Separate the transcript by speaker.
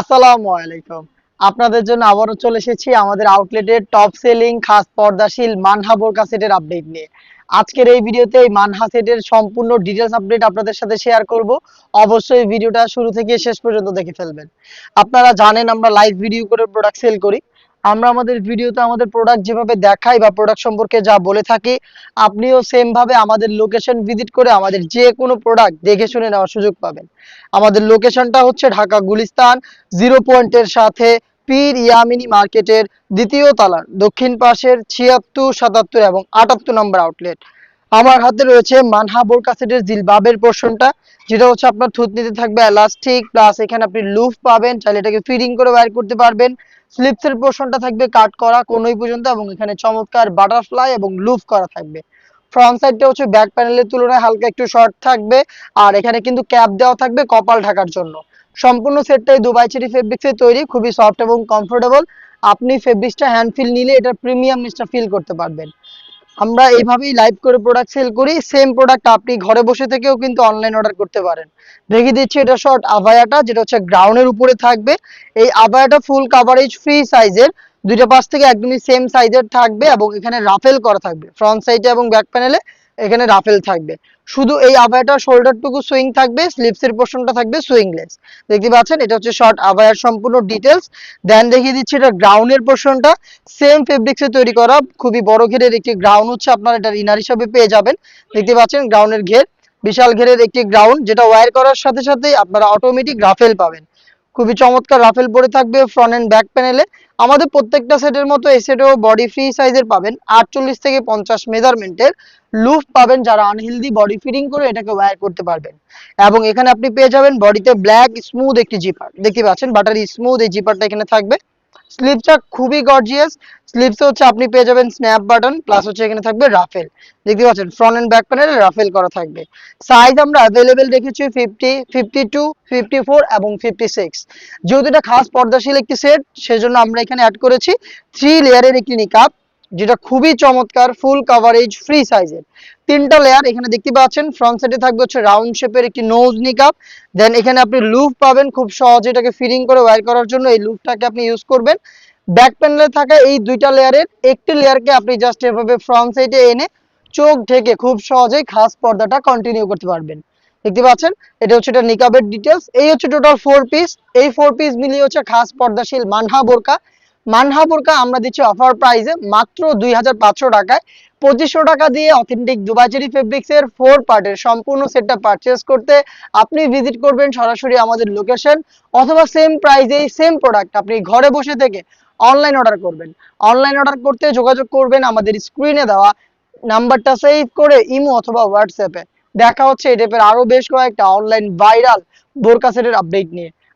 Speaker 1: আসসালামু আলাইকুম। আপনাদের জন্য আবারও চলে এসেছি আমাদের আউটলেটের টপ সেলিং খাস পর্দাশীল মানহা বোরকা সেটের আপডেট নিয়ে। আজকের এই ভিডিওতে এই মানহা সেটের সম্পূর্ণ ডিটেলস আপডেট আপনাদের সাথে শেয়ার করব। অবশ্যই ভিডিওটা শুরু থেকে শেষ পর্যন্ত দেখে ফেলবেন। আপনারা জানেন আমরা লাইভ ভিডিও করে প্রোডাক্ট সেল করি। আমরা আমাদের ভিডিওতে আমাদের প্রোডাক্ট যেভাবে দেখাই বা প্রোডাক্ট সম্পর্কে যা বলে থাকি, আপনিও সেম ভাবে আমাদের লোকেশন ভিজিট করে আমাদের যে কোনো প্রোডাক্ট দেখে শুনে নেওয়ার সুযোগ পাবেন। আমাদের লোকেশনটা হচ্ছে ঢাকা গুলিস্তান জিরো পয়েন্টের সাথে পীর ইয়ামিনী মার্কেটের দ্বিতীয় তলার দক্ষিণ পাশের ছিয়াত্তর, সাতাত্তর এবং আটাত্তর নম্বর আউটলেট আমার হাতে রয়েছে মানহা বোরকা সেটের জিলবাবের পোর্শনটা, যেটা হচ্ছে আপনার থুতনিতে থাকবে এলাস্টিক প্লাস এখানে আপনি লুফ পাবেন, চাইলে এটাকে ফিডিং করে বাইর করতে পারবেন। স্লিপসের পোর্শনটা থাকবে কাট করা কোনোই পর্যন্ত এবং এখানে চমৎকার বাটারফ্লাই এবং লুফ করা থাকবে। ফ্রন্ট সাইডটা হচ্ছে ব্যাক প্যানেলের তুলনায় হালকা একটু শর্ট থাকবে আর এখানে কিন্তু ক্যাপ দেওয়া থাকবে কপাল ঢাকার জন্য। সম্পূর্ণ সেটটাই দুবাই চেরি ফেব্রিক্সে তৈরি, খুবই সফট এবং কমফোর্টেবল আপনি ফেব্রিক্সটা হ্যান্ড ফিল নিলে এটা প্রিমিয়ামনেসটা ফিল করতে পারবেন। আমরা এইভাবেই লাইভ করে প্রোডাক্ট সেল করি সেম প্রোডাক্ট আপনি ঘরে বসে থেকেও কিন্তু অনলাইন অর্ডার করতে পারেন। দেখে দিচ্ছি এটা শর্ট আভায়াটা, যেটা হচ্ছে গ্রাউন্ডের উপরে থাকবে। এই আভায়াটা ফুল কাভারেজ ফ্রি সাইজের দুইটা পাশ থেকে একদমই সেম সাইজের থাকবে এবং এখানে রাফেল করা থাকবে। ফ্রন্ট সাইডে এবং ব্যাক প্যানেলে এখানে রাফেল থাকবে। শুধু এই আভায়াটার শোল্ডারটুকু সুইং থাকবে, স্লিপসের পোর্শনটা থাকবে সুইংলেস। দেখতে পাচ্ছেন, এটা হচ্ছে শর্ট আভায়ার সম্পূর্ণ ডিটেলস দেন দেখিয়ে দিচ্ছি এটা গ্রাউন্ডের পোর্শনটা। সেম ফেব্রিক্সে তৈরি করা, খুবই বড় ঘেরের একটি গ্রাউন্ড হচ্ছে, আপনার এটা ইনার হিসাবে পেয়ে যাবেন। দেখতে পাচ্ছেন গ্রাউন্ডের ঘের, বিশাল ঘেরের একটি গ্রাউন্ড যেটা ওয়্যার করার সাথে সাথে আপনারা অটোমেটিক রাফেল পাবেন। খুবই চমৎকার রাফেল পরে থাকবে ফ্রন্ট এন্ড ব্যাক প্যানেলে আমাদের প্রত্যেকটা সেটের মতো এই সেটেও বডি ফ্রি সাইজের পাবেন, আটচল্লিশ থেকে পঞ্চাশ মেজারমেন্টের লুফ পাবেন যারা আনহেলদি বডি ফিটিং করে এটাকে ওয়্যার করতে পারবেন। এবং এখানে আপনি পেয়ে যাবেন বডিতে ব্ল্যাক স্মুথ একটি জিপার দেখতে পাচ্ছেন বাটারি স্মুথ এই জিপারটা এখানে থাকবে। স্লিপসটা খুবই গর্জিয়াস স্লিপসে হচ্ছে আপনি পেয়ে যাবেন স্ন্যাপ বাটন প্লাস হচ্ছে এখানে থাকবে রাফেল দেখতে পাচ্ছেন front and back panel ruffle করা থাকবে। সাইজ আমরা অ্যাভেলেবেল রেখেছি fifty fifty two fifty four এবং ফিফটি সিক্স যেহেতু এটা খাস পর্দাশীল একটি সেট সেজন্য আমরা এখানে অ্যাড করেছি। থ্রি লেয়ারের একটি নিকাপ যেটা খুবই চমৎকার ফুল কাভারেজ ফ্রি সাইজের তিনটা লেয়ার এখানে দেখতে পাচ্ছেন। ফ্রন্ট সাইডে থাকবে হচ্ছে রাউন্ড শেপের একটি নোজ নিকাপ দেন এখানে আপনি লুফ পাবেন খুব সহজে এটাকে ফিটিং করে ওয়্যার করার জন্য। এই লুফটাকে আপনি ইউজ করবেন। ব্যাক প্যানেলে থাকা এই দুইটা লেয়ারের একটি লেয়ারকে আপনি জাস্ট এভাবে ফ্রন্ট সাইডে এনে চোখ ঢেকে খুব সহজেই খাস পর্দাটা কন্টিনিউ করতে পারবেন। দেখতে পাচ্ছেন? এটা হচ্ছে এটা নিকাবের ডিটেলস এই হচ্ছে টোটাল ফোর পিস এই ফোর পিস মিলিয়ে হচ্ছে খাস পর্দাশীল মানহা বোরকা। মানহা বোরকা আমরা দিচ্ছি অফার প্রাইসে মাত্র দুই হাজার পাঁচশো টাকায়। পঁচিশশো টাকা দিয়ে অথেন্টিক দুবাইচেরি ফেব্রিক্স এর ফোর পার্টের সম্পূর্ণ সেটটা পারচেস করতে আপনি ভিজিট করবেন সরাসরি আমাদের লোকেশন অথবা সেম প্রাইসেই সেম প্রোডাক্ট আপনি ঘরে বসে থেকে অনলাইন অর্ডার করবেন। অনলাইন অর্ডার করতে যোগাযোগ করবেন আমাদের স্ক্রিনে দেওয়া নাম্বারটা সেভ করে ইমো অথবা হোয়াটসঅ্যাপে। দেখা হচ্ছে এই টাইপের আরও বেশ কয়েকটা অনলাইন ভাইরাল বোরকা সেটের আপডেট নিয়ে।